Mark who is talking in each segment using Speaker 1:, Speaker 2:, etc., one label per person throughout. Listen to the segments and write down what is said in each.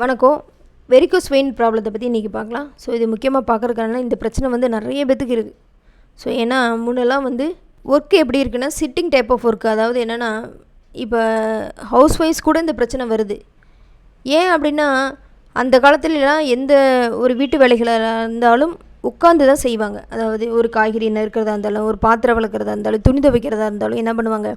Speaker 1: வணக்கம். Varicose vein ப்ராப்ளத்தை பற்றி இன்றைக்கி பார்க்கலாம். ஸோ இது முக்கியமாக பார்க்குறதுக்கான இந்த பிரச்சனை வந்து நிறைய பேத்துக்கு இருக்குது ஸோ ஏன்னா முன்னெல்லாம் வந்து ஒர்க் எப்படி இருக்குன்னா சிட்டிங் டைப் ஆஃப் ஒர்க் அதாவது என்னென்னா இப்போ ஹவுஸ் ஒய்ஃப்ஸ் கூட இந்த பிரச்சனை வருது. ஏன் அப்படின்னா அந்த காலத்துலலாம் எந்த ஒரு வீட்டு வேலைகளாக இருந்தாலும் உட்காந்து தான் செய்வாங்க. அதாவது ஒரு காய்கறி நறுக்கிறதா இருந்தாலும் ஒரு பாத்திரம் வளர்க்குறதா இருந்தாலும் துணி துவைக்கிறதா இருந்தாலும் என்ன பண்ணுவாங்க?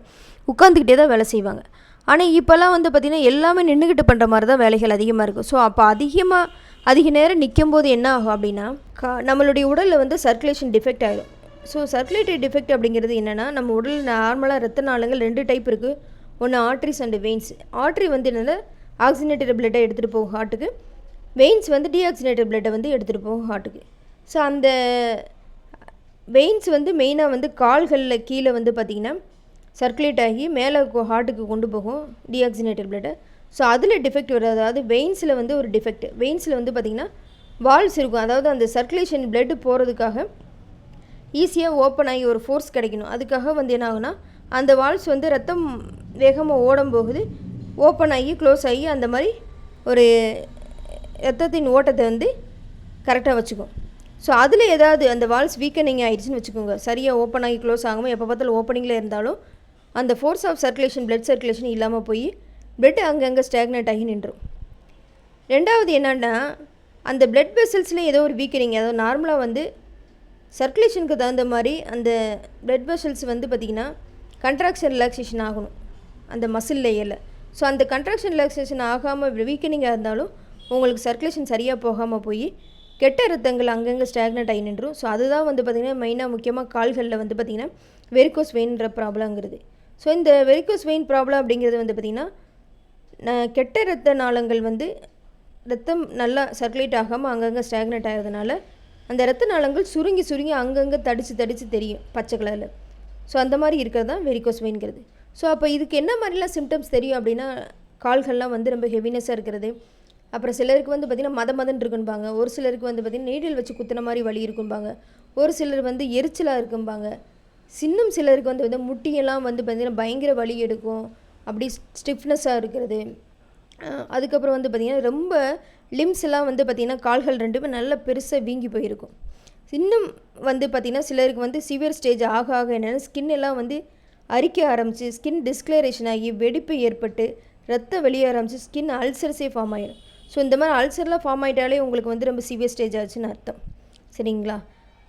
Speaker 1: உட்காந்துக்கிட்டே தான் வேலை செய்வாங்க. ஆனால் இப்போல்லாம் வந்து பார்த்திங்கன்னா எல்லாமே நின்றுக்கிட்டு பண்ணுற மாதிரி தான் வேலைகள் அதிகமாக இருக்கும் ஸோ அப்போ அதிகமாக அதிக நேரம் நிற்கும் போது என்ன ஆகும் அப்படின்னா கா நம்மளுடைய உடலில் வந்து சர்க்குலேஷன் டிஃபெக்ட் ஆகிடும் ஸோ சர்க்குலேட்டரி டிஃபெக்ட் அப்படிங்கிறது என்னென்னா நம்ம உடல் நார்மலாக ரத்த நாளங்கள் ரெண்டு டைப் இருக்குது ஒன்று ஆர்ட்ரிஸ் அண்டு வெயின்ஸ் ஆர்ட்ரி வந்து என்னென்னா ஆக்சிஜனேட்டட் பிளட்டை எடுத்துகிட்டு போகும் ஹார்ட்டுக்கு வெயின்ஸ் வந்து டீஆக்சிஜனேட்டட் பிளட்டை வந்து எடுத்துகிட்டு போகும் ஹார்ட்டுக்கு ஸோ அந்த வெயின்ஸ் வந்து மெயினாக வந்து கால்களில் கீழே வந்து பார்த்திங்கன்னா சர்க்குலேட் ஆகி மேலே ஹார்ட்டுக்கு கொண்டு போகும் டீஆக்சினேட்டட் பிளட்டை ஸோ அதில் டிஃபெக்ட் வருது. அதாவது வெயின்ஸில் வந்து ஒரு டிஃபெக்ட் வெயின்ஸில் வந்து பார்த்திங்கன்னா வால்ஸ் இருக்கும். அதாவது அந்த சர்க்குலேஷன் பிளட்டு போகிறதுக்காக ஈஸியாக ஓப்பன் ஆகி ஒரு ஃபோர்ஸ் கிடைக்கணும். அதுக்காக வந்து என்ன ஆகுனா அந்த வால்ஸ் வந்து ரத்தம் வேகமாக ஓடும் போகுது. ஓப்பன் ஆகி க்ளோஸ் ஆகி அந்த மாதிரி ஒரு ரத்தத்தின் ஓட்டத்தை வந்து கரெக்டாக வச்சுக்கும். ஸோ அதில் ஏதாவது அந்த வால்ஸ் வீக்கனிங் ஆகிடுச்சின்னு வச்சுக்கோங்க. சரியாக ஓப்பன் ஆகி க்ளோஸ் ஆகாமல் எப்போ பார்த்தாலும் ஓப்பனிங்கில் இருந்தாலும் அந்த force of circulation blood circulation இல்லாமல் போய் பிளட் அங்கங்கே ஸ்டாக்னேட் ஆகி நின்றும். ரெண்டாவது என்னென்னா அந்த பிளட் வெசல்ஸ்லேயும் ஏதோ ஒரு வீக்கனிங் அதாவது நார்மலாக வந்து சர்க்குலேஷனுக்கு தகுந்த மாதிரி அந்த பிளட் வெசல்ஸ் வந்து பார்த்திங்கன்னா கண்ட்ராக்ஷன் ரிலாக்ஸேஷன் ஆகணும். அந்த மசில் லேயரில் ஸோ அந்த கண்ட்ராக்ஷன் ரிலாக்ஸேஷன் ஆகாமல் வீக்கனிங்காக இருந்தாலும் உங்களுக்கு சர்க்குலேஷன் சரியாக போகாமல் போய் கெட்ட ரத்தங்கள் அங்கங்கே ஸ்டாக்னட் ஆகி நின்றும். ஸோ அதுதான் வந்து பார்த்திங்கன்னா மெயினாக முக்கியமாக கால்களில் வந்து பார்த்திங்கன்னா வெரிகோஸ் வெயின்ற ப்ராப்ளங்கிறது ஸோ இந்த வெரிகோஸ் வெயின் ப்ராப்ளம் அப்படிங்கிறது வந்து பார்த்திங்கன்னா கெட்ட ரத்த நாளங்கள் வந்து ரத்தம் நல்லா சர்க்குலேட் ஆகாமல் அங்கங்கே ஸ்டாக்னேட் ஆகிறதுனால அந்த ரத்த நாளங்கள் சுருங்கி சுருங்கி அங்கங்கே தடித்து தடித்து தெரியும் பச்சை கலரில் ஸோ அந்த மாதிரி இருக்கிறது தான் வெரிகோஸ் வெயின்கிறது ஸோ அப்போ இதுக்கு என்ன மாதிரிலாம் சிம்டம்ஸ் தெரியும் அப்படின்னா கால்கள்லாம் வந்து ரொம்ப ஹெவினஸாக இருக்கிறது. அப்புறம் சிலருக்கு வந்து பார்த்திங்கன்னா மத மதன் இருக்கும்பாங்க. ஒரு சிலருக்கு வந்து பார்த்திங்கன்னா நீடில் வச்சு குத்துன மாதிரி வலி இருக்கும்பாங்க. ஒரு சிலர் வந்து எரிச்சலாக இருக்கும்பாங்க. சின்னம் சிலருக்கு வந்து வந்து முட்டியெல்லாம் வந்து பார்த்திங்கன்னா பயங்கர வலி எடுக்கும். அப்படி ஸ்டிஃப்னஸாக இருக்கிறது. அதுக்கப்புறம் வந்து பார்த்திங்கன்னா ரொம்ப லிம்ஸ் எல்லாம் வந்து பார்த்திங்கன்னா கால்கள் ரெண்டுமே நல்லா பெருசாக வீங்கி போயிருக்கும். இன்னும் வந்து பார்த்திங்கன்னா சிலருக்கு வந்து சிவியர் ஸ்டேஜ் ஆக ஆக என்னென்னா ஸ்கின் எல்லாம் வந்து அரிக்க ஆரம்பித்து ஸ்கின் டிஸ்கிளரேஷன் ஆகி வெடிப்பு ஏற்பட்டு ரத்தம் வெளியே ஆரம்பித்து ஸ்கின் அல்சர்ஸே ஃபார்ம் ஆயிடும் ஸோ இந்த மாதிரி அல்சர்லாம் ஃபார்ம் ஆகிட்டாலே உங்களுக்கு வந்து ரொம்ப சிவியர் ஸ்டேஜ் ஆச்சுன்னு அர்த்தம். சரிங்களா?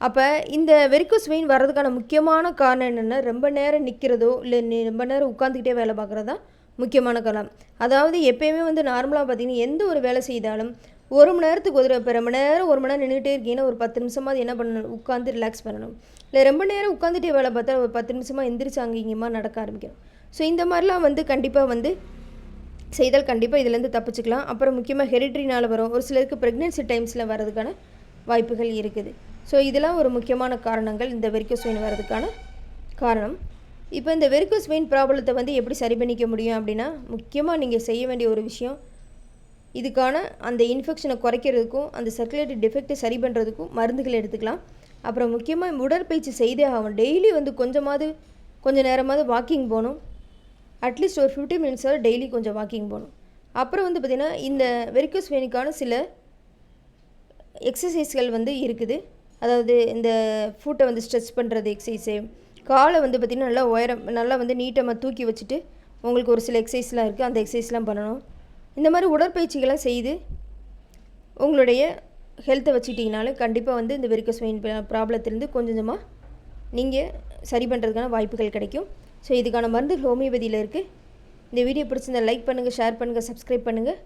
Speaker 1: அப்போ இந்த வெரிக்கோஸ் வெயின் வர்றதுக்கான முக்கியமான காரணம் என்னென்னா ரொம்ப நேரம் நிற்கிறதோ இல்லை ரொம்ப நேரம் உட்காந்துக்கிட்டே வேலை பார்க்குறது தான் முக்கியமான காரணம். அதாவது எப்போயுமே வந்து நார்மலாக பார்த்தீங்கன்னா எந்த ஒரு வேலை செய்தாலும் ஒரு மணி நேரத்துக்கு ஒரு இப்போ ரொம்ப நேரம் ஒரு மணி நேரம் நின்றுட்டே இருக்கீங்கன்னா ஒரு பத்து நிமிஷமாக என்ன பண்ணணும் உட்காந்து ரிலாக்ஸ் பண்ணணும். இல்லை ரொம்ப நேரம் உட்காந்துட்டே வேலை பார்த்தா ஒரு பத்து நிமிஷமாக எந்திரிச்சு அங்கே இங்கேயுமா நடக்க ஆரம்பிக்கணும். ஸோ இந்த மாதிரிலாம் வந்து கண்டிப்பாக வந்து செய்தால் கண்டிப்பாக இதுலேருந்து தப்பிச்சுக்கலாம். அப்புறம் முக்கியமாக ஹெரிட்ரினால் வரும். ஒரு சிலருக்கு ப்ரெக்னென்சி டைம்ஸில் வர்றதுக்கான வாய்ப்புகள் இருக்குது. ஸோ இதெல்லாம் ஒரு முக்கியமான காரணங்கள். இந்த வெரிக்கோஸ் வெயின் வரதுக்கான காரணம். இப்போ இந்த வெரிக்கோஸ் வெயின் ப்ராப்ளத்தை வந்து எப்படி சரி பண்ணிக்க முடியும் அப்படின்னா முக்கியமாக நீங்கள் செய்ய வேண்டிய ஒரு விஷயம் இதுக்கான அந்த இன்ஃபெக்ஷனை குறைக்கிறதுக்கும் அந்த சர்க்குலேட்டரி டிஃபெக்டை சரி பண்ணுறதுக்கும் மருந்துகள் எடுத்துக்கலாம். அப்புறம் முக்கியமாக உடற்பயிற்சி செய்தே ஆகும் டெய்லி வந்து கொஞ்சமாவது கொஞ்சம் நேரமாவது வாக்கிங் போகணும். அட்லீஸ்ட் ஒரு ஃபிஃப்டி மினிட்ஸாவது டெய்லி கொஞ்சம் வாக்கிங் போகணும். அப்புறம் வந்து பார்த்திங்கன்னா இந்த வெரிக்கோஸ் வெயினுக்கான சில எக்ஸசைஸ்கள் வந்து இருக்குது. அதாவது இந்த ஃபூட்டை வந்து ஸ்ட்ரெச் பண்ணுறது எக்ஸசைஸு காலை வந்து பார்த்திங்கன்னா நல்லா உயரம் நல்லா வந்து நீட்டமாக தூக்கி வச்சுட்டு உங்களுக்கு ஒரு சில எக்ஸசைஸ்லாம் இருக்குது அந்த எக்ஸசைஸ்லாம் பண்ணணும். இந்த மாதிரி உடற்பயிற்சிகளாக செய்து உங்களுடைய ஹெல்த்தை வச்சுக்கிட்டிங்கனாலும் கண்டிப்பாக வந்து இந்த வெரிக்கோஸ் வெயின் ப்ராப்ளத்திலேருந்து கொஞ்சம் கொஞ்சமாக நீங்கள் சரி பண்ணுறதுக்கான வாய்ப்புகள் கிடைக்கும். ஸோ இதுக்கான மருந்து ஹோமியோபதியில் இருக்குது இந்த வீடியோ பிடிச்சிருந்தால் லைக் பண்ணுங்கள் ஷேர் பண்ணுங்கள் சப்ஸ்கிரைப் பண்ணுங்கள்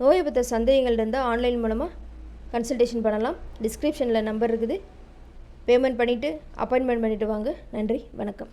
Speaker 1: நோயை பற்ற சந்தேகங்கள் இருந்தால் ஆன்லைன் மூலமாக கன்சல்டேஷன் பண்ணலாம். டிஸ்கிரிப்ஷனில் நம்பர் இருக்குது. பேமெண்ட் பண்ணிவிட்டு அப்பாயின்மெண்ட் பண்ணிவிட்டு வாங்க. நன்றி வணக்கம்.